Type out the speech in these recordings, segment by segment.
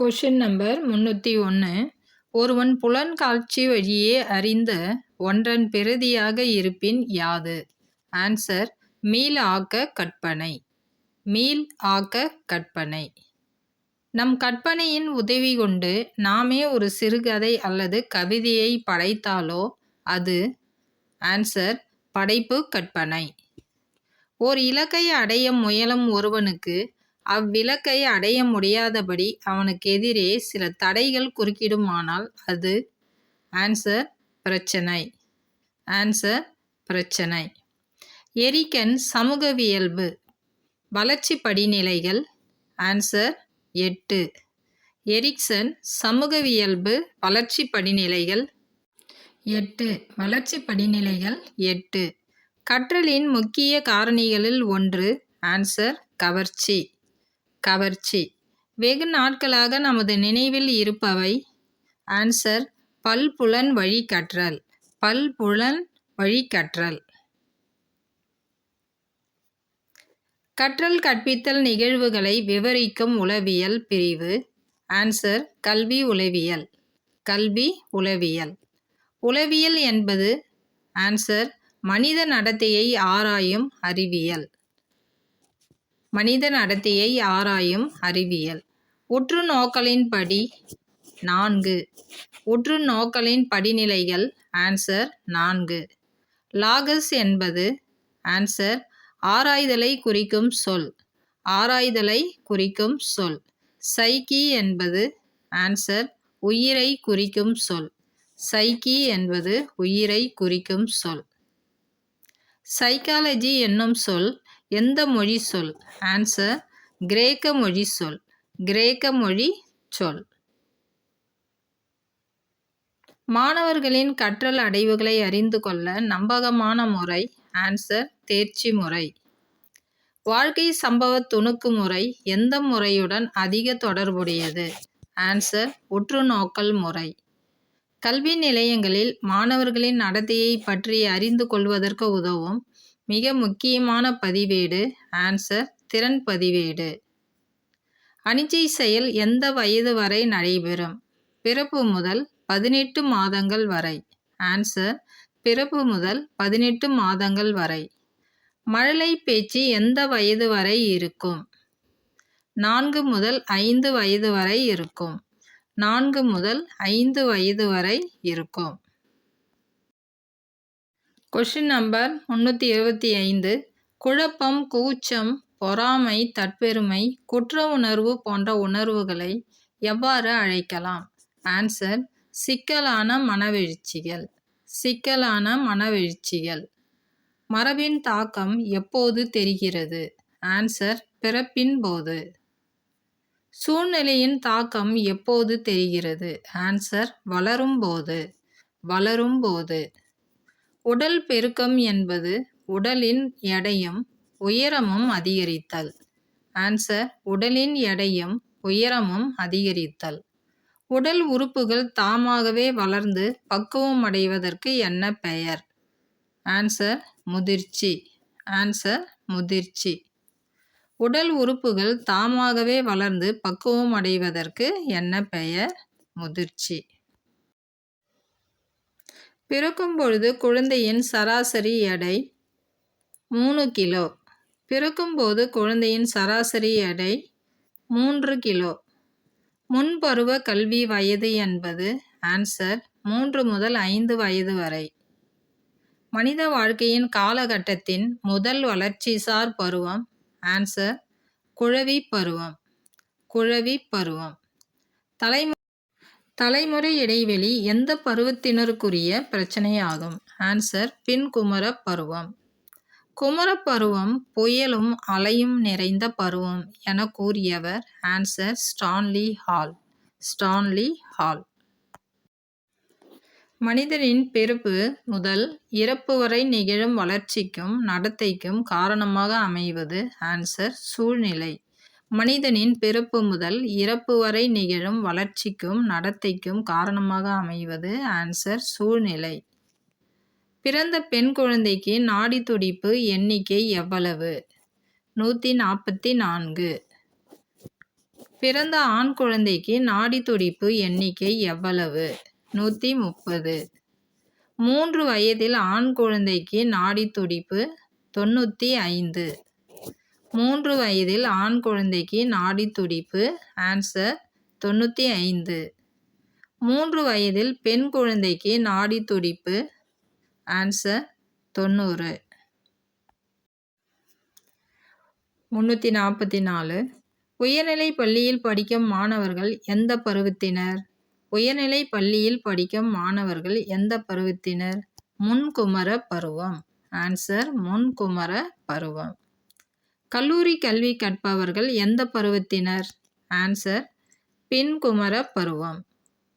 Question number முந்நூற்றி ஒன்று ஒருவன் புலன்காட்சி வழியே அறிந்த ஒன்றன் பிரதியாக இருப்பின் யாது? ஆன்சர் மீள் ஆக்க கற்பனை. மீள் ஆக்க கற்பனை. நம் கற்பனையின் உதவி கொண்டு நாமே ஒரு சிறுகதை அல்லது கவிதையை படைத்தாலோ அது? ஆன்சர் படைப்பு கற்பனை. ஓர் இலக்கை அடைய முயலும் ஒருவனுக்கு அவ்விலக்கை அடைய முடியாதபடி அவனுக்கு எதிரே சில தடைகள் குறுக்கிடுமானால் அது ஆன்சர் பிரச்சனை. ஆன்சர் பிரச்சனை. எரிக்கன் சமூகவியல்பு வளர்ச்சி படிநிலைகள். ஆன்சர் எட்டு. எரிக்சன் சமூகவியல்பு வளர்ச்சி படிநிலைகள். எட்டு. வளர்ச்சி படிநிலைகள் எட்டு. கற்றலின் முக்கிய காரணிகளில் ஒன்று ஆன்சர் கவர்ச்சி. கவர்ச்சி. வெகு நாட்களாக நமது நினைவில் இருப்பவை. ஆன்சர் பல்புலன் வழி கற்றல் பல்புலன் வழி கற்றல் கற்றல் கற்பித்தல் நிகழ்வுகளை விவரிக்கும் உளவியல் பிரிவு. ஆன்சர் கல்வி உளவியல். கல்வி உளவியல். உளவியல் என்பது ஆன்சர் மனித நடத்தையை ஆராயும் அறிவியல். மனித நடத்தையை ஆராயும் அறிவியல். உற்று நோக்கலின்படி நான்கு. உற்று நோக்கலின் படிநிலைகள் ஆன்சர் நான்கு. லாகஸ் என்பது ஆன்சர் ஆராய்தலை குறிக்கும் சொல். ஆராய்தலை குறிக்கும் சொல். சைக்கி என்பது ஆன்சர் உயிரை குறிக்கும் சொல். சைக்கி என்பது உயிரை குறிக்கும் சொல். சைக்காலஜி என்னும் சொல் எந்த மொழி சொல்? ஆன்சர் கிரேக்க மொழி சொல். கிரேக்க மொழி சொல். மாணவர்களின் கற்றல் அடைவுகளை அறிந்து கொள்ள நம்பகமான முறை. ஆன்சர் தேர்ச்சி முறை. வாழ்க்கை சம்பவ துணுக்கு முறை எந்த முறையுடன் அதிக தொடர்புடையது? ஆன்சர் உற்றுநோக்கல் முறை. கல்வி நிலையங்களில் மாணவர்களின் நடத்தையை பற்றி அறிந்து கொள்வதற்கு உதவும். மிக முக்கியமான பதிவேடு ஆன்சர் திறன் பதிவேடு. அனிச்சை செயல் எந்த வயது வரை நடைபெறும்? பிறப்பு முதல் பதினெட்டு மாதங்கள் வரை. ஆன்சர் பிறப்பு முதல் பதினெட்டு மாதங்கள் வரை. மழலை பேச்சு எந்த வயது வரை இருக்கும்? நான்கு முதல் ஐந்து வயது வரை இருக்கும். நான்கு முதல் ஐந்து வயது வரை இருக்கும். கொஷின் நம்பர் முந்நூற்றி இருபத்தி ஐந்து. குழப்பம் கூச்சம் பொறாமை தற்பெருமை குற்ற உணர்வு போன்ற உணர்வுகளை எவ்வாறு அழைக்கலாம்? ஆன்சர் சிக்கலான மனவெழுச்சிகள். சிக்கலான மனவெழுச்சிகள். மரபின் தாக்கம் எப்போது தெரிகிறது? ஆன்சர் பிறப்பின் போது. சூழ்நிலையின் தாக்கம் எப்போது தெரிகிறது? ஆன்சர் வளரும் போது. வளரும் போது. உடல் பெருக்கம் என்பது உடலின் எடையும் உயரமும் அதிகரித்தல். ஆன்சர் உடலின் எடையும் உயரமும் அதிகரித்தல். உடல் உறுப்புகள் தாமாகவே வளர்ந்து பக்குவம் அடைவதற்கு என்ன பெயர்? ஆன்சர் முதிர்ச்சி. ஆன்சர் முதிர்ச்சி. உடல் உறுப்புகள் தாமாகவே வளர்ந்து பக்குவம் அடைவதற்கு என்ன பெயர்? முதிர்ச்சி. பிறக்கும் பொழுது குழந்தையின் சராசரி எடை மூணு கிலோ. பிறக்கும்போது குழந்தையின் சராசரி எடை மூன்று கிலோ. முன்பருவ கல்வி வயது என்பது ஆன்சர் மூன்று முதல் ஐந்து வயது வரை. மனித வாழ்க்கையின் காலகட்டத்தின் முதல் வளர்ச்சிசார் பருவம் ஆன்சர் குழவி பருவம். குழவி பருவம். தலைமை தலைமுறை இடைவெளி எந்த பருவத்தினருக்குரிய பிரச்சனையாகும்? ஆன்சர் பின் குமரப் பருவம். குமரப்பருவம் புயலும் அலையும் நிறைந்த பருவம் என கூறியவர் answer Stanley Hall Stanley Hall மனிதனின் பிறப்பு முதல் இறப்பு வரை நிகழும் வளர்ச்சிக்கும் நடத்தைக்கும் காரணமாக அமைவது ஆன்சர் சூழ்நிலை. மனிதனின் பிறப்பு முதல் இறப்பு வரை நிகழும் வளர்ச்சிக்கும் நடத்தைக்கும் காரணமாக அமைவது ஆன்சர் சூழ்நிலை. பிறந்த பெண் குழந்தைக்கு நாடி துடிப்பு எண்ணிக்கை எவ்வளவு? நூற்றி நாற்பத்தி நான்கு. பிறந்த ஆண் குழந்தைக்கு நாடி துடிப்பு எண்ணிக்கை எவ்வளவு? நூற்றி முப்பது. மூன்று வயதில் ஆண் குழந்தைக்கு நாடி துடிப்பு தொண்ணூற்றி ஐந்து. மூன்று வயதில் ஆண் குழந்தைக்கு நாடி துடிப்பு. ஆன்சர் தொண்ணூற்றி ஐந்து. மூன்று வயதில் பெண் குழந்தைக்கு நாடி துடிப்பு. ஆன்சர் தொண்ணூறு. முந்நூற்றி நாற்பத்தி நாலு. உயர்நிலை பள்ளியில் படிக்கும் மாணவர்கள் எந்த பருவத்தினர்? உயர்நிலை பள்ளியில் படிக்கும் மாணவர்கள் எந்த பருவத்தினர்? முன்குமர பருவம். ஆன்சர் முன்குமர பருவம். கல்லூரி கல்வி கற்பவர்கள் எந்த பருவத்தினர்? ஆன்சர் பின்குமர பருவம்.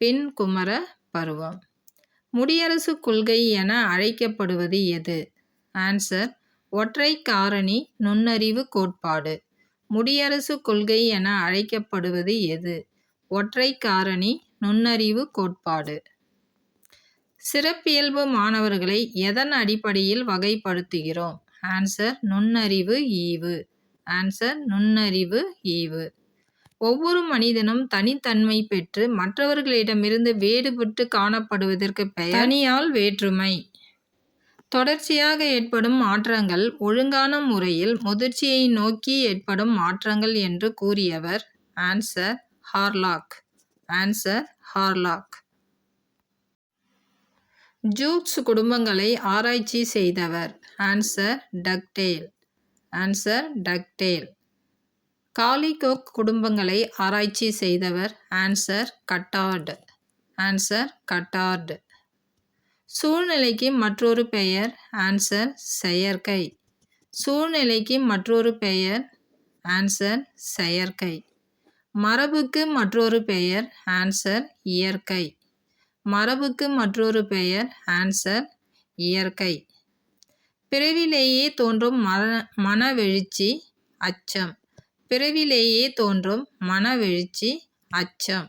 பின்குமர பருவம். முடியரசு கொள்கை என அழைக்கப்படுவது எது? ஆன்சர் ஒற்றை காரணி நுண்ணறிவு கோட்பாடு. முடியரசு கொள்கை என அழைக்கப்படுவது எது? ஒற்றை காரணி நுண்ணறிவு கோட்பாடு. சிறப்பியல்பு மாணவர்களை எதன் அடிப்படையில் வகைப்படுத்துகிறோம்? ஆன்சர் நுண்ணறிவு ஈவு. ஆன்சர் நுண்ணறிவு ஈவு. ஒவ்வொரு மனிதனும் தனித்தன்மை பெற்று மற்றவர்களிடமிருந்து வேறுபட்டு காணப்படுவதற்கு பெயர் தனியால் வேற்றுமை. தொடர்ச்சியாக ஏற்படும் மாற்றங்கள் ஒழுங்கான முறையில் முதிர்ச்சியை நோக்கி ஏற்படும் மாற்றங்கள் என்று கூறியவர் answer Hurlock answer Hurlock Jukes குடும்பங்களை ஆராய்ச்சி செய்தவர் answer Dugdale answer Dugdale Kallikak குடும்பங்களை ஆராய்ச்சி செய்தவர் ஆன்சர் கட்டார்டு ஆன்சர் கட்டார்டு சூழ்நிலைக்கு மற்றொரு பெயர் ஆன்சர் செயற்கை. சூழ்நிலைக்கு மற்றொரு பெயர் ஆன்சர் செயற்கை. மரபுக்கு மற்றொரு பெயர் ஆன்சர் இயற்கை. மரபுக்கு மற்றொரு பெயர் ஆன்சர் இயற்கை. பிறவிலேயே தோன்றும் மன மனவெழுச்சி அச்சம். பிறவிலேயே தோன்றும் மனவெழுச்சி அச்சம்.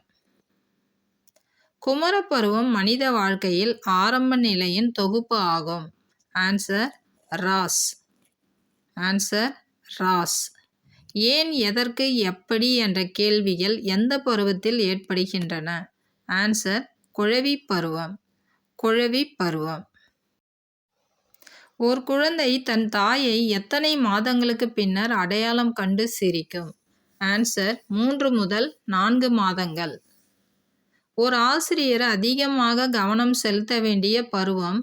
குமரப்பருவம் மனித வாழ்க்கையில் ஆரம்ப நிலையின் தொகுப்பு ஆகும். ஆன்சர் ராஸ் ஆன்சர் ராஸ் ஏன் எதற்கு எப்படி என்ற கேள்விகள் எந்த பருவத்தில் ஏற்படுகின்றன? ஆன்சர் குழவி பருவம் குழவி பருவம் ஒரு குழந்தை தன் தாயை எத்தனை மாதங்களுக்கு பின்னர் அடையாளம் கண்டு சிரிக்கும்? ஆன்சர் மூன்று முதல் நான்கு மாதங்கள். ஒரு ஆசிரியர் அதிகமாக கவனம் செலுத்த வேண்டிய பருவம்?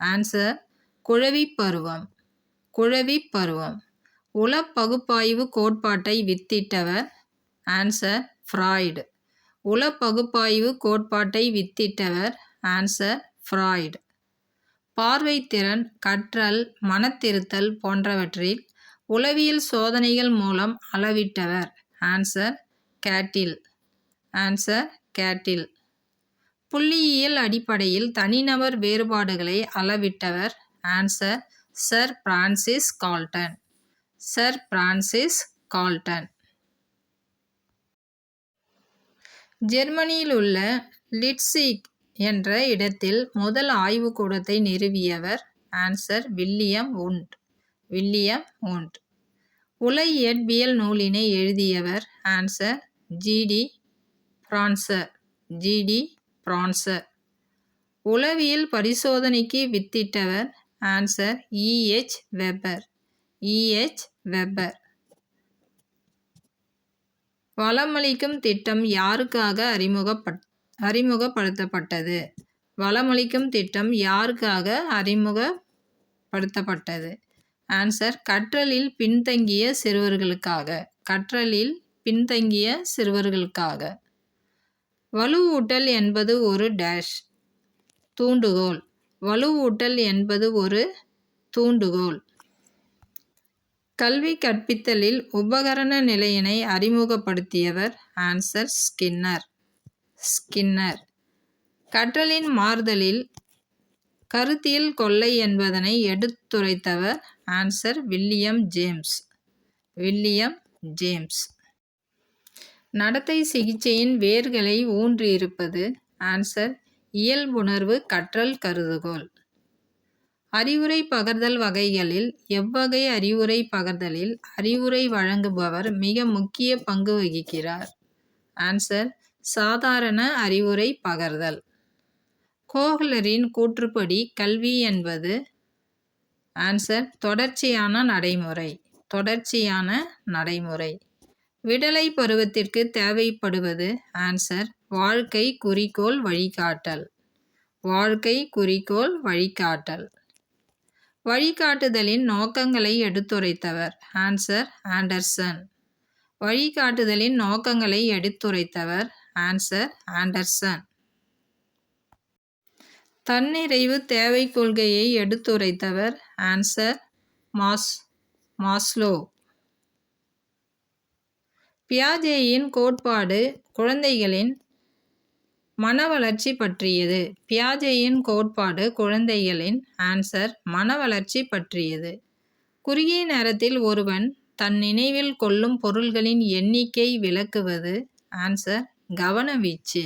ஆன்சர் குழவி பருவம். குழவி பருவம். உள பகுப்பாய்வு கோட்பாட்டை வித்திட்டவர்? ஆன்சர் ஃப்ராய்டு உள பகுப்பாய்வு கோட்பாட்டை வித்திட்டவர்? ஆன்சர் ஃப்ராய்டு பார்வைத்திறன் கற்றல் மனத்திருத்தல் போன்றவற்றில் உளவியல் சோதனைகள் மூலம் அளவிட்டவர். ஆன்சர் கேட்டில் ஆன்சர் கேட்டில் புள்ளியியல் அடிப்படையில் தனிநபர் வேறுபாடுகளை அளவிட்டவர். Answer sir Francis Galton sir Francis Galton ஜெர்மனியில் உள்ள லிட்ஸிக் என்ற இடத்தில் முதல் ஆய்வுக்கூடத்தை நிறுவியவர் answer William Wundt. William Wundt. உலை இயற்பியல் நூலினை எழுதியவர் ஆன்சர் ஜிடி பிரான்சர் ஜிடி பிரான்சர் உளவியல் பரிசோதனைக்கு வித்திட்டவர் answer EH Weber EH Weber வளமளிக்கும் திட்டம் யாருக்காக அறிமுகப்பட் அறிமுகப்படுத்தப்பட்டது. வளமளிக்கும் திட்டம் யாருக்காக அறிமுகப்படுத்தப்பட்டது? ஆன்சர் கற்றலில் பின்தங்கிய சிறுவர்களுக்காக. கற்றலில் பின்தங்கிய சிறுவர்களுக்காக. வலுவூட்டல் என்பது ஒரு டேஷ் தூண்டுகோல். வலுவூட்டல் என்பது ஒரு தூண்டுகோல். கல்வி கற்பித்தலில் உபகரண நிலையினை அறிமுகப்படுத்தியவர் ஆன்சர் ஸ்கின்னர் ஸ்கின்னர். கற்றலின் மாறுதலில் கருத்தியல் கொள்ளை என்பதனை எடுத்துரைத்தவர் answer William James. William James. நடத்தை சிகிச்சையின் வேர்களை ஊன்றியிருப்பது ஆன்சர் இயல்புணர்வு கற்றல் கருதுகோள். அறிவுரை பகர்தல் வகைகளில் எவ்வகை அறிவுரை பகர்தலில் அறிவுரை வழங்குபவர் மிக முக்கிய பங்கு வகிக்கிறார். ஆன்சர் சாதாரண அறிவுரை பகர்தல். கோஹ்லரின் கூற்றுப்படி கல்வி என்பது ஆன்சர் தொடர்ச்சியான நடைமுறை தொடர்ச்சியான நடைமுறை. விடலை பருவத்திற்கு தேவைப்படுவது ஆன்சர் வாழ்க்கை குறிக்கோள் வழிகாட்டல். வாழ்க்கை குறிக்கோள் வழிகாட்டல். வழிகாட்டுதலின் நோக்கங்களை எடுத்துரைத்தவர் ஆன்சர் ஆண்டர்சன் வழிகாட்டுதலின் நோக்கங்களை எடுத்துரைத்தவர் ஆன்சர் ஆண்டர்சன் தன்னிறைவு தேவை கொள்கையை எடுத்துரைத்தவர் ஆன்சர் மாஸ் மாஸ்லோ பியாஜேயின் கோட்பாடு குழந்தைகளின் மன வளர்ச்சி பற்றியது. பியாஜேயின் கோட்பாடு குழந்தைகளின் ஆன்சர் மன வளர்ச்சி பற்றியது. குறுகிய நேரத்தில் ஒருவன் தன் நினைவில் கொள்ளும் பொருள்களின் எண்ணிக்கை விளக்குவது ஆன்சர் கவனவீச்சு.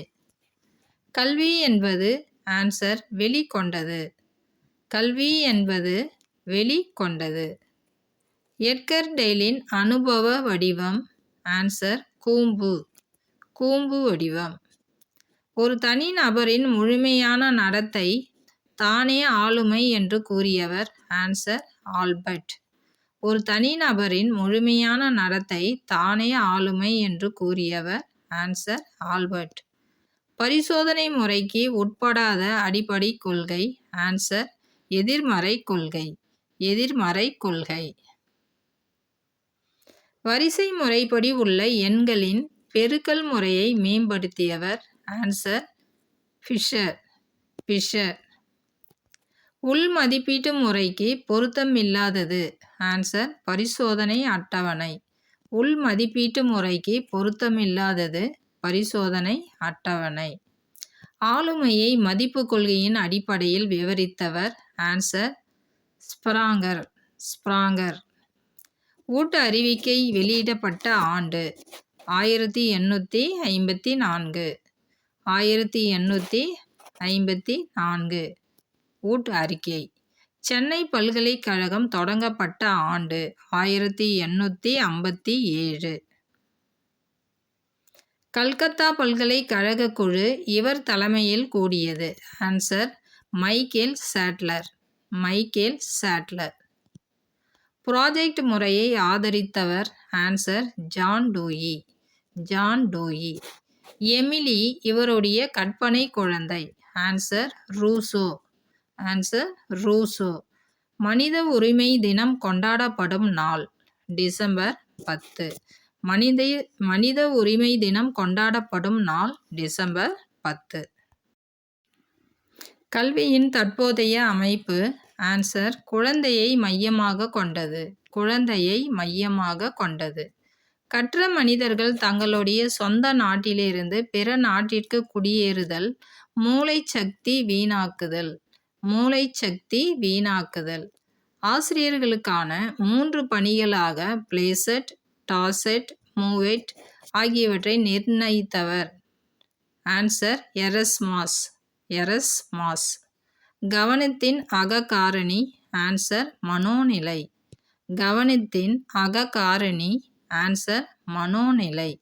கல்வி என்பது ஆன்சர் வெளிக்கொண்டது. கல்வி என்பது வெளிக்கொண்டது. எட்கர் டெய்லின் அனுபவ வடிவம் ஆன்சர் கூம்பு. கூம்பு வடிவம். ஒரு தனி நபரின் முழுமையான நடத்தை தானே ஆளுமை என்று கூறியவர் ஆன்சர் ஆல்பர்ட். ஒரு தனி நபரின் முழுமையான நடத்தை தானே ஆளுமை என்று கூறியவர் ஆன்சர் ஆல்பர்ட் பரிசோதனை முறைக்கு உட்படாத அடிப்படை கொள்கை. ஆன்சர் எதிர்மறை கொள்கை. எதிர்மறை கொள்கை. வரிசை முறைப்படி உள்ள எண்களின் பெருக்கல் முறையை மேம்படுத்தியவர். ஆன்சர் ஃபிஷர் ஃபிஷர் உள் மதிப்பீட்டு முறைக்கு பொருத்தமில்லாதது. ஆன்சர் பரிசோதனை அட்டவணை. உள் மதிப்பீட்டு முறைக்கு பொருத்தமில்லாதது பரிசோதனை அட்டவணை. ஆளுமையை மதிப்பு கொள்கையின் அடிப்படையில் விவரித்தவர் ஆன்சர் ஸ்ப்ராங்கர் ஸ்ப்ராங்கர். ஊட்ட அறிவிக்கை வெளியிடப்பட்ட ஆண்டு ஆயிரத்தி எண்ணூற்றி ஐம்பத்தி நான்கு. ஆயிரத்தி எண்ணூற்றி ஐம்பத்தி நான்கு. ஊட் அறிக்கை. சென்னை பல்கலைக்கழகம் தொடங்கப்பட்ட ஆண்டு ஆயிரத்தி எண்ணூற்றி ஐம்பத்தி ஏழு. கல்கத்தா பல்கலைக்கழக குழு இவர் தலைமையில் கூடியது. Answer Michael Sadler. Michael Sadler. Project முறையை ஆதரித்தவர் answer John Dewey. John Dewey. Emile இவருடைய கற்பனை குழந்தை. ஆன்சர் ரூசோ. ஆன்சர் ரூசோ மனித உரிமை தினம் கொண்டாடப்படும் நாள் டிசம்பர் பத்து. மனித மனித உரிமை தினம் கொண்டாடப்படும் நாள் டிசம்பர் பத்து. கல்வியின் தற்போதைய அமைப்பு ஆன்சர் குழந்தையை மையமாக கொண்டது. குழந்தையை மையமாக கொண்டது. கற்ற மனிதர்கள் தங்களுடைய சொந்த நாட்டிலிருந்து பிற நாட்டிற்கு குடியேறுதல் மூளை சக்தி வீணாக்குதல். மூளை சக்தி வீணாக்குதல். ஆசிரியர்களுக்கான மூன்று பணிகளாக பிளேசட் டாசெட் மூவெட் ஆகியவற்றை நிர்ணயித்தவர். ஆன்சர் எரஸ்மாஸ் எரஸ்மாஸ் கவனத்தின் அககாரணி ஆன்சர் மனோநிலை கவனத்தின் அககாரணி ஆன்சர் மனோநிலை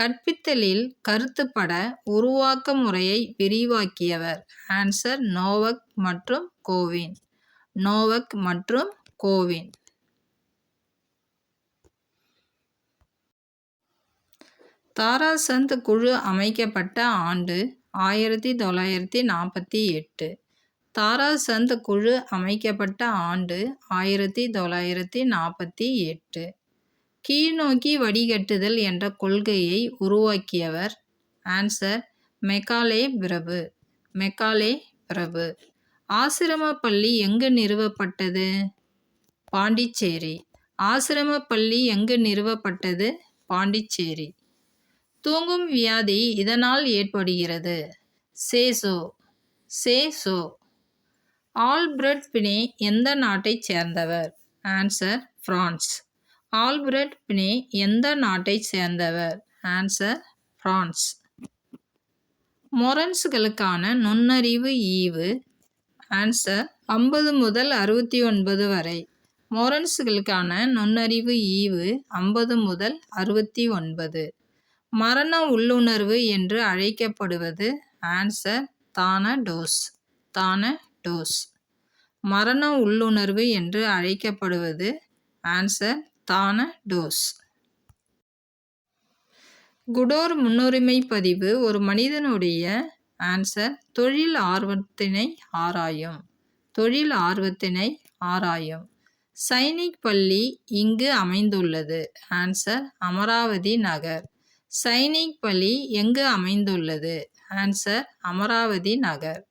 கற்பித்தலில் கருத்துப்பட உருவாக்க முறையை விரிவாக்கியவர். ஆன்சர் நோவக் மற்றும் கோவின் நோவக் மற்றும் கோவின் தாராசந்த் குழு அமைக்கப்பட்ட ஆண்டு ஆயிரத்தி தொள்ளாயிரத்தி நாற்பத்தி எட்டு. தாராசந்த் குழு அமைக்கப்பட்ட ஆண்டு ஆயிரத்தி தொள்ளாயிரத்தி நாற்பத்தி எட்டு. கீழ்நோக்கி வடிகட்டுதல் என்ற கொள்கையை உருவாக்கியவர். ஆன்சர் மெக்காலே பிரபு மெக்காலே பிரபு ஆசிரம பள்ளி எங்கு நிறுவப்பட்டது? பாண்டிச்சேரி. ஆசிரம பள்ளி எங்கு நிறுவப்பட்டது? பாண்டிச்சேரி. தூங்கும் வியாதி இதனால் ஏற்படுகிறது. சேசோ. சேசோ. ஆல்பிரட் பினே எந்த நாட்டைச் சேர்ந்தவர்? ஆன்சர் பிரான்ஸ் ஆல்பிரட் பினே எந்த நாட்டைச் சேர்ந்தவர்? ஆன்சர் பிரான்ஸ் மொரன்ஸ்களுக்கான நுண்ணறிவு ஈவு. ஆன்சர் ஐம்பது முதல் அறுபத்தி ஒன்பது வரை. மொரன்ஸ்களுக்கான நுண்ணறிவு ஈவு ஐம்பது முதல் அறுபத்தி ஒன்பது மரண உள்ளுணர்வு என்று அழைக்கப்படுவது ஆன்சர் தான டோஸ். தான டோஸ். மரண உள்ளுணர்வு என்று அழைக்கப்படுவது ஆன்சர் தானடோஸ் குடோர் முன்னுரிமை பதிவு ஒரு மனிதனுடைய ஆன்சர் தொழில் ஆர்வத்தினை ஆராயும். தொழில் ஆர்வத்தினை ஆராயும். சைனிக் பள்ளி இங்கு அமைந்துள்ளது. ஆன்சர் அமராவதி நகர். சைனிக் பள்ளி எங்கு அமைந்துள்ளது? ஆன்சர் அமராவதி நகர்.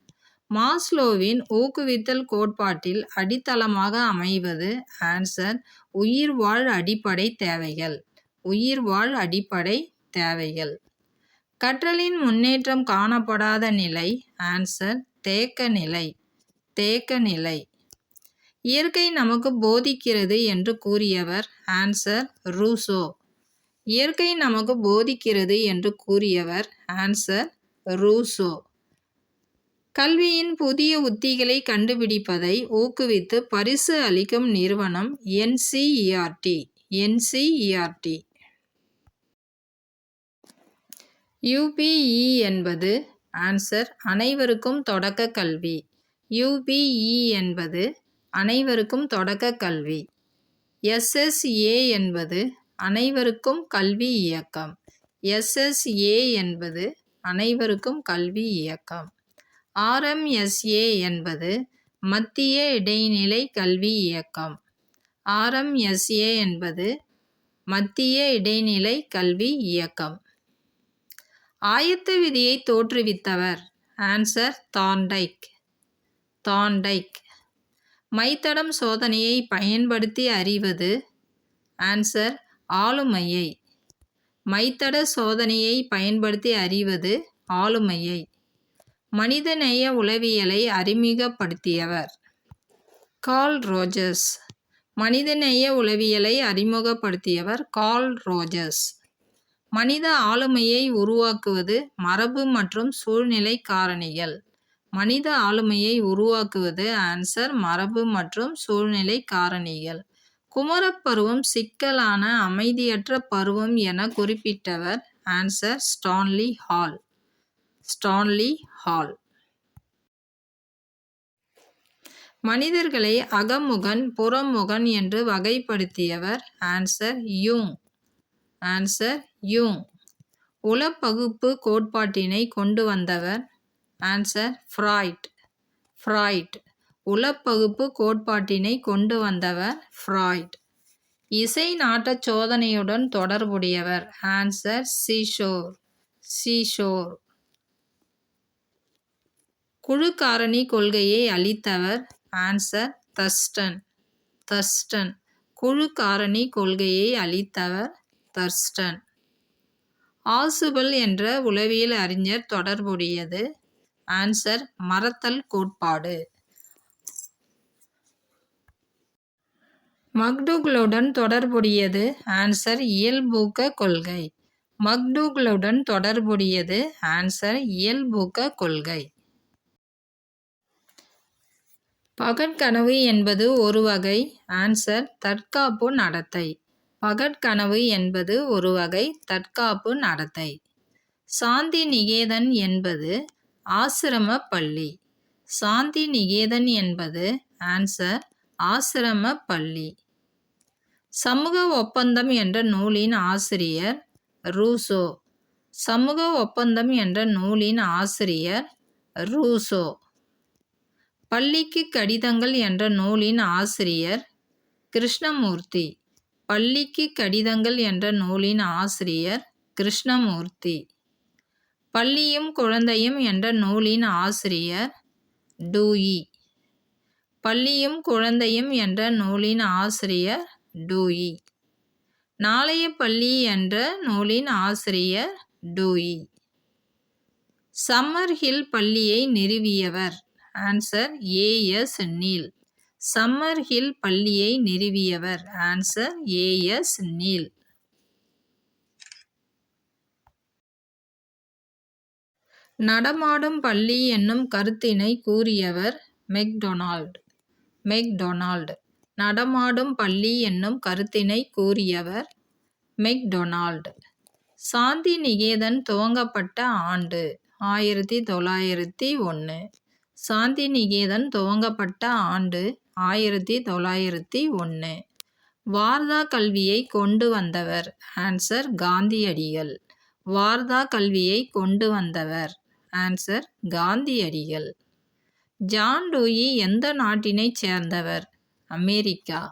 மாஸ்லோவின் ஊக்குவித்தல் கோட்பாட்டில் அடித்தளமாக அமைவது ஆன்சர் உயிர்வாழ் அடிப்படை தேவைகள். உயிர்வாழ் அடிப்படை தேவைகள். கற்றலின் முன்னேற்றம் காணப்படாத நிலை ஆன்சர் தேக்க நிலை தேக்க நிலை. இயற்கை நமக்கு போதிக்கிறது என்று கூறியவர் ஆன்சர் ரூசோ. இயற்கை நமக்கு போதிக்கிறது என்று கூறியவர் ஆன்சர் ரூசோ. கல்வியின் புதிய உத்திகளை கண்டுபிடிப்பதை ஊக்குவித்து பரிசு அளிக்கும் நிறுவனம் என்சிஇஆர்டி. என்சிஇஆர்டி. யுபிஇ என்பது ஆன்சர் அனைவருக்கும் தொடக்க கல்வி. யுபிஇ என்பது அனைவருக்கும் தொடக்க கல்வி. எஸ்எஸ்ஏ என்பது அனைவருக்கும் கல்வி இயக்கம். எஸ்எஸ்ஏ என்பது அனைவருக்கும் கல்வி இயக்கம். ஆர்எம்எஸ்ஏ என்பது மத்திய இடைநிலை கல்வி இயக்கம். ஆர்எம்எஸ்ஏ என்பது மத்திய இடைநிலை கல்வி இயக்கம். ஆயத்த விதியை தோற்றுவித்தவர் ஆன்சர் தாண்டைக் தாண்டைக் மைத்தடம் சோதனையை பயன்படுத்தி அறிவது ஆன்சர் ஆளுமையை. மைத்தட சோதனையை பயன்படுத்தி அறிவது ஆளுமையை. மனிதநேய உளவியலை அறிமுகப்படுத்தியவர். Carl Rogers. மனிதநேய உளவியலை அறிமுகப்படுத்தியவர் கால் ரோஜர்ஸ். மனித ஆளுமையை உருவாக்குவது மரபு மற்றும் சூழ்நிலை காரணிகள். மனித ஆளுமையை உருவாக்குவது ஆன்சர் மரபு மற்றும் சூழ்நிலை காரணிகள். குமரப்பருவம் சிக்கலான அமைதியற்ற பருவம் என குறிப்பிட்டவர் answer Stanley Hall. Stanley Hall மனிதர்களை அகமுகன் புறமுகன் என்று வகைப்படுத்தியவர் ஆன்சர் யூங் ஆன்சர் யூங் உளப்பகுப்பு கோட்பாட்டினை கொண்டு வந்தவர் ஆன்சர் ஃப்ராய்ட் ஃப்ராய்ட் உளப்பகுப்பு கோட்பாட்டினை கொண்டு வந்தவர் ஃப்ராய்ட் இசை நாட்டச் சோதனையுடன் தொடர்புடையவர் ஆன்சர் சீஷோர் சீஷோர் குழுக்காரணி கொள்கையை அளித்தவர் ஆன்சர் தர்ஸ்டன். தர்ஸ்டன். குழுக்காரணி கொள்கையை அளித்தவர் தர்ஸ்டன். ஆசுபல் என்ற உளவியல் அறிஞர் தொடர்புடையது. ஆன்சர் மறத்தல் கோட்பாடு. மக்டூகளுடன் தொடர்புடையது ஆன்சர் இயல்பூக்க கொள்கை. மக்டூகளுடன் தொடர்புடையது ஆன்சர் இயல்பூக்க கொள்கை. பகற்கனவு என்பது ஒரு வகை. ஆன்சர் தற்காப்பு நடத்தை. பகற்கனவு என்பது ஒரு வகை தற்காப்பு நடத்தை. சாந்தி நிகேதன் என்பது ஆசிரம பள்ளி. சாந்தி நிகேதன் என்பது ஆன்சர் ஆசிரம பள்ளி. சமூக ஒப்பந்தம் என்ற நூலின் ஆசிரியர் ரூசோ. சமூக ஒப்பந்தம் என்ற நூலின் ஆசிரியர் ரூசோ. பள்ளிக்கு கடிதங்கள் என்ற நூலின் ஆசிரியர் கிருஷ்ணமூர்த்தி. பள்ளிக்கு கடிதங்கள் என்ற நூலின் ஆசிரியர் கிருஷ்ணமூர்த்தி. பள்ளியும் குழந்தையும் என்ற நூலின் ஆசிரியர் டூயி. பள்ளியும் குழந்தையும் என்ற நூலின் ஆசிரியர் டூயி. நாளைய பள்ளி என்ற நூலின் ஆசிரியர் டூயி. சம்மர் ஹில் பள்ளியை நிறுவியவர். Answer as Neill summer hill பள்ளியை நிறுவியவர். ஆன்சர் ஏஎஸ் நீல் நடமாடும் பள்ளி என்னும் கருத்தினை கூறியவர் மெக்டொனால்ட். மெக்டொனால்ட். நடமாடும் பள்ளி என்னும் கருத்தினை கூறியவர் மெக்டொனால்ட். சாந்தி நிகேதன் துவங்கப்பட்ட ஆண்டு ஆயிரத்தி தொள்ளாயிரத்தி ஒன்று. சாந்தி நிகேதன் துவங்கப்பட்ட ஆண்டு ஆயிரத்தி தொள்ளாயிரத்தி ஒன்று வார்தா கல்வியை கொண்டு வந்தவர் ஆன்சர் காந்தியடிகள். வார்தா கல்வியை கொண்டு வந்தவர் ஆன்சர் காந்தியடிகள். ஜான் டூயி எந்த நாட்டினைச் சேர்ந்தவர்? அமெரிக்கா.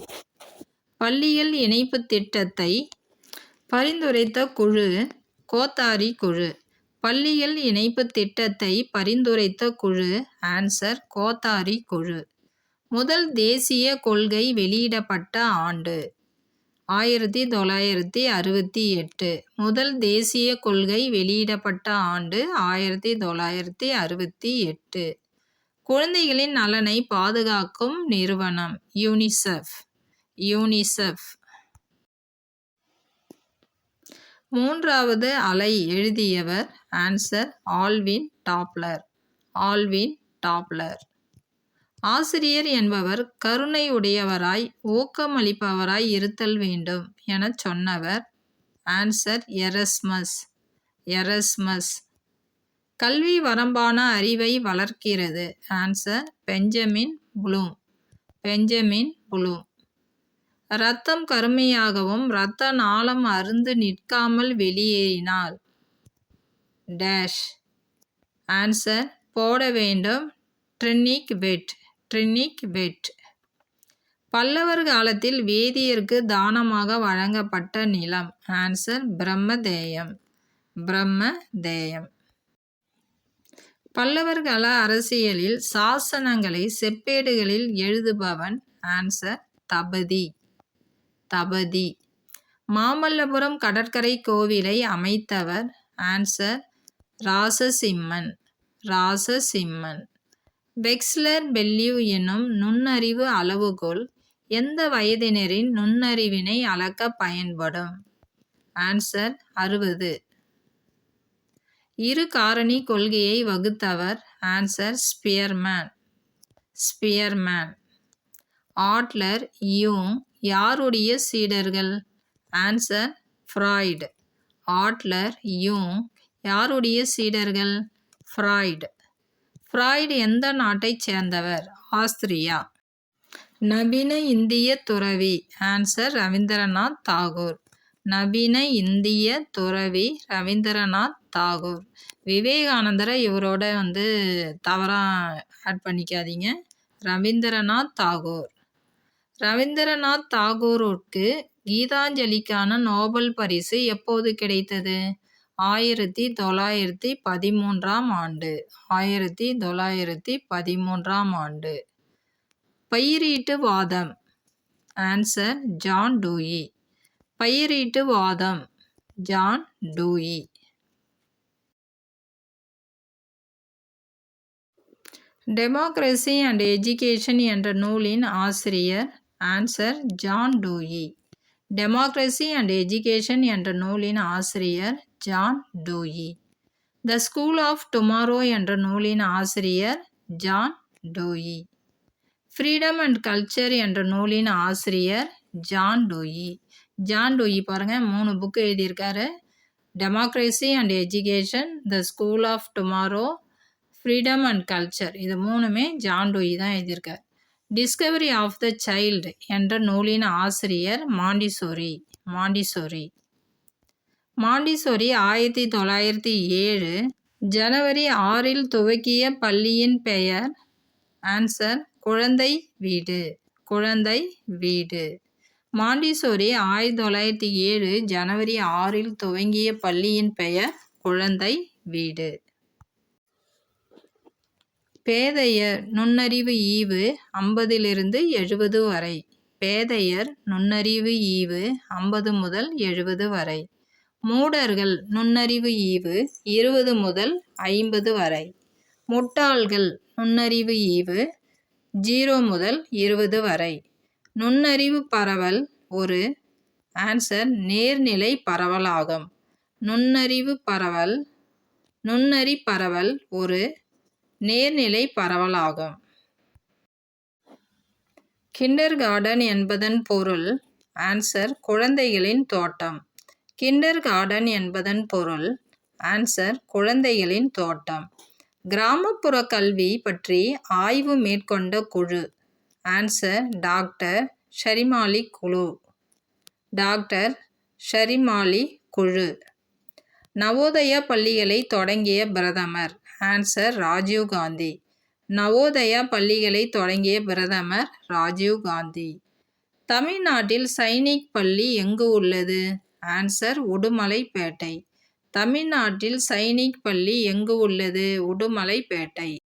பள்ளியில் இணைப்பு திட்டத்தை பரிந்துரைத்த குழு கோத்தாரி குழு. பள்ளிகள் இணைப்பு திட்டத்தை பரிந்துரைத்த குழு ஆன்சர் கோத்தாரி குழு. முதல் தேசிய கொள்கை வெளியிடப்பட்ட ஆண்டு ஆயிரத்தி தொள்ளாயிரத்தி அறுபத்தி எட்டு. முதல் தேசிய கொள்கை வெளியிடப்பட்ட ஆண்டு ஆயிரத்தி தொள்ளாயிரத்தி அறுபத்தி எட்டு. குழந்தைகளின் நலனை பாதுகாக்கும் நிறுவனம் யூனிசெஃப் யூனிசெஃப் மூன்றாவது அலை எழுதியவர் answer Alvin Toffler Alvin Toffler ஆசிரியர் என்பவர் கருணை உடையவராய் ஊக்கமளிப்பவராய் இருத்தல் வேண்டும் எனச் சொன்னவர் ஆன்சர் எரஸ்மஸ் எரஸ்மஸ் கல்வி வரம்பான அறிவை வளர்க்கிறது answer Benjamin Bloom Benjamin Bloom இரத்தம் கருமையாகவும் இரத்த நாளம் அருந்து நிற்காமல் வெளியேறினால் டேஷ். ஆன்சர். போட வேண்டும். ட்ரினிக் வெட். ட்ரினிக் வெட். பல்லவர் காலத்தில் வேதியருக்கு தானமாக வழங்கப்பட்ட நிலம். ஆன்சர். பிரம்மதேயம். பிரம்மதேயம். பல்லவர் கால அரசியலில் சாசனங்களை செப்பேடுகளில் எழுதுபவன் ஆன்சர் தபதி. தபதி. மாமல்லபுரம் கடற்கரை கோவிலை அமைத்தவர் answer Rajasimhan. Rajasimhan. Wechsler Bellevue எனும் நுண்ணறிவு அளவுகோல் எந்த வயதினரின் நுண்ணறிவினை அளக்க பயன்படும்? ஆன்சர் அறுபது. இரு காரணி கொள்கையை வகுத்தவர் ஆன்சர் ஸ்பியர்மேன். ஸ்பியர்மேன். ஆட்லர் யூங் யாருடைய சீடர்கள்? Answer Freud. ஆட்லர் யூங். யாருடைய சீடர்கள்? ஃப்ராய்டு. ஃப்ராய்டு எந்த நாட்டைச் சேர்ந்தவர்? ஆஸ்திரியா. நவீன இந்திய துறவி. ஆன்சர் ரவீந்திரநாத் தாகூர். நவீன இந்திய துறவி ரவீந்திரநாத் தாகூர். விவேகானந்தரை இவரோட வந்து தவறாக ஆட் பண்ணிக்காதீங்க. ரவீந்திரநாத் தாகூர். ரவீந்திரநாத் தாகூருக்கு கீதாஞ்சலிக்கான நோபல் பரிசு எப்போது கிடைத்தது? ஆயிரத்தி தொள்ளாயிரத்தி பதிமூன்றாம் ஆண்டு. ஆயிரத்தி தொள்ளாயிரத்தி பதிமூன்றாம் ஆண்டு. பயிரீட்டு வாதம் ஆன்சர் ஜான் டூயி பயிரீட்டு வாதம் John Dewey democracy and education என்ற நூலின் ஆசிரியர் answer John Dewey democracy and education என்ற நூலின் ஆசிரியர் John Dewey the school of tomorrow என்ற நூலின் ஆசிரியர் John Dewey freedom and culture என்ற நூலின் ஆசிரியர் ஜான் டூயி ஜான் டூயி பாருங்கள் மூணு புக்கு எழுதியிருக்காரு. Democracy and education the school of tomorrow freedom and culture இது மூணுமே ஜான் டூயி தான் எழுதியிருக்கார். டிஸ்கவரி ஆஃப் த சைல்டு என்ற நூலின் ஆசிரியர் மாண்டிசோரி மாண்டிசோரி. மாண்டிசோரி ஆயிரத்தி தொள்ளாயிரத்தி ஏழு ஜனவரி ஆறில் துவக்கிய பள்ளியின் பெயர் ஆன்சர் குழந்தை வீடு குழந்தை வீடு. மாண்டிசோரி ஆயிரத்தி தொள்ளாயிரத்தி ஏழு ஜனவரி ஆறில் துவங்கிய பள்ளியின் பெயர் குழந்தை வீடு. பேதையர் நுண்ணறிவு ஈவு ஐம்பதிலிருந்து எழுபது வரை. பேதையர் நுண்ணறிவு ஈவு ஐம்பது முதல் எழுபது வரை. மூடர்கள் நுண்ணறிவு ஈவு இருபது முதல் ஐம்பது வரை. முட்டாள்கள் நுண்ணறிவு ஈவு ஜீரோ முதல் இருபது வரை. நுண்ணறிவு பரவல் ஒரு ஆன்சர் நேர்நிலை பரவலாகும். நுண்ணறிவு பரவல் நுண்ணறி பரவல் ஒரு நேர்நிலை பரவலாகும். கிண்டர் கார்டன் என்பதன் பொருள் ஆன்சர் குழந்தைகளின் தோட்டம். கிண்டர் கார்டன் என்பதன் பொருள் ஆன்சர் குழந்தைகளின் தோட்டம். கிராமப்புற கல்வி பற்றி ஆய்வு மேற்கொண்ட குழு. ஆன்சர் டாக்டர் ஷரிமாலி குழு டாக்டர் ஷரிமாலி குழு நவோதய பள்ளிகளை தொடங்கிய பிரதமர். ஆன்சர் ராஜீவ் காந்தி நவோதயா பள்ளிகளை தொடங்கிய பிரதமர் ராஜீவ் காந்தி தமிழ்நாட்டில் சைனிக் பள்ளி எங்கு உள்ளது? ஆன்சர் உடுமலைப்பேட்டை. தமிழ்நாட்டில் சைனிக் பள்ளி எங்கு உள்ளது? உடுமலைப்பேட்டை.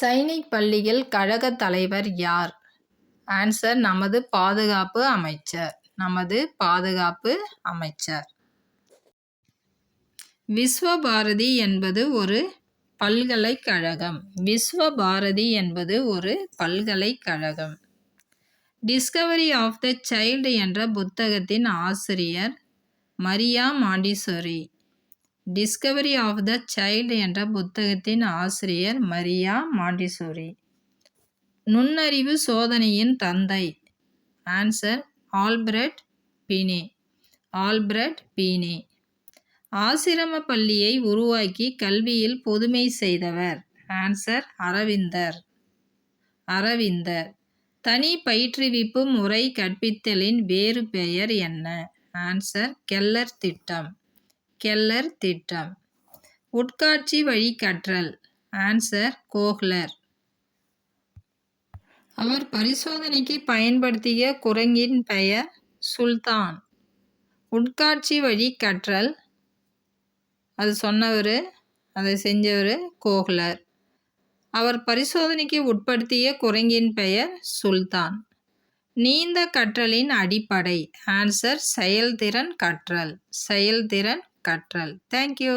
சைனிக் பள்ளியில் கழக தலைவர் யார்? ஆன்சர் நமது பாதுகாப்பு அமைச்சர். நமது பாதுகாப்பு அமைச்சர். விஸ்வபாரதி என்பது ஒரு பல்கலைக்கழகம். விஸ்வபாரதி என்பது ஒரு பல்கலைக்கழகம். டிஸ்கவரி ஆஃப் த சைல்டு என்ற புத்தகத்தின் ஆசிரியர் Maria Montessori. Discovery of the child என்ற புத்தகத்தின் ஆசிரியர் மரியா மாண்டிசோரி. நுண்ணறிவு சோதனையின் தந்தை. Answer Alfred Binet. Alfred Binet. ஆசிரம பள்ளியை உருவாக்கி கல்வியில் பொதுமை செய்தவர். ஆன்சர் அரவிந்தர். அரவிந்தர். தனி பயிற்றுவிப்பு முறை கற்பித்தலின் வேறு பெயர் என்ன? ஆன்சர் கெல்லர் திட்டம். கெல்லர் திட்டம். உட்காட்சி வழி கற்றல். Answer Kohler. அவர் பரிசோதனைக்கு பயன்படுத்திய குரங்கின் பெயர் சுல்தான். உட்காட்சி வழி கற்றல் அது சொன்னவர் அதை செஞ்சவர் கோஹ்லர் அவர் பரிசோதனைக்கு உட்படுத்திய குரங்கின் பெயர் சுல்தான். நீந்த கற்றலின் அடிப்படை. ஆன்சர் செயல்திறன் கற்றல். செயல்திறன் கற்றல். தேங்க்யூ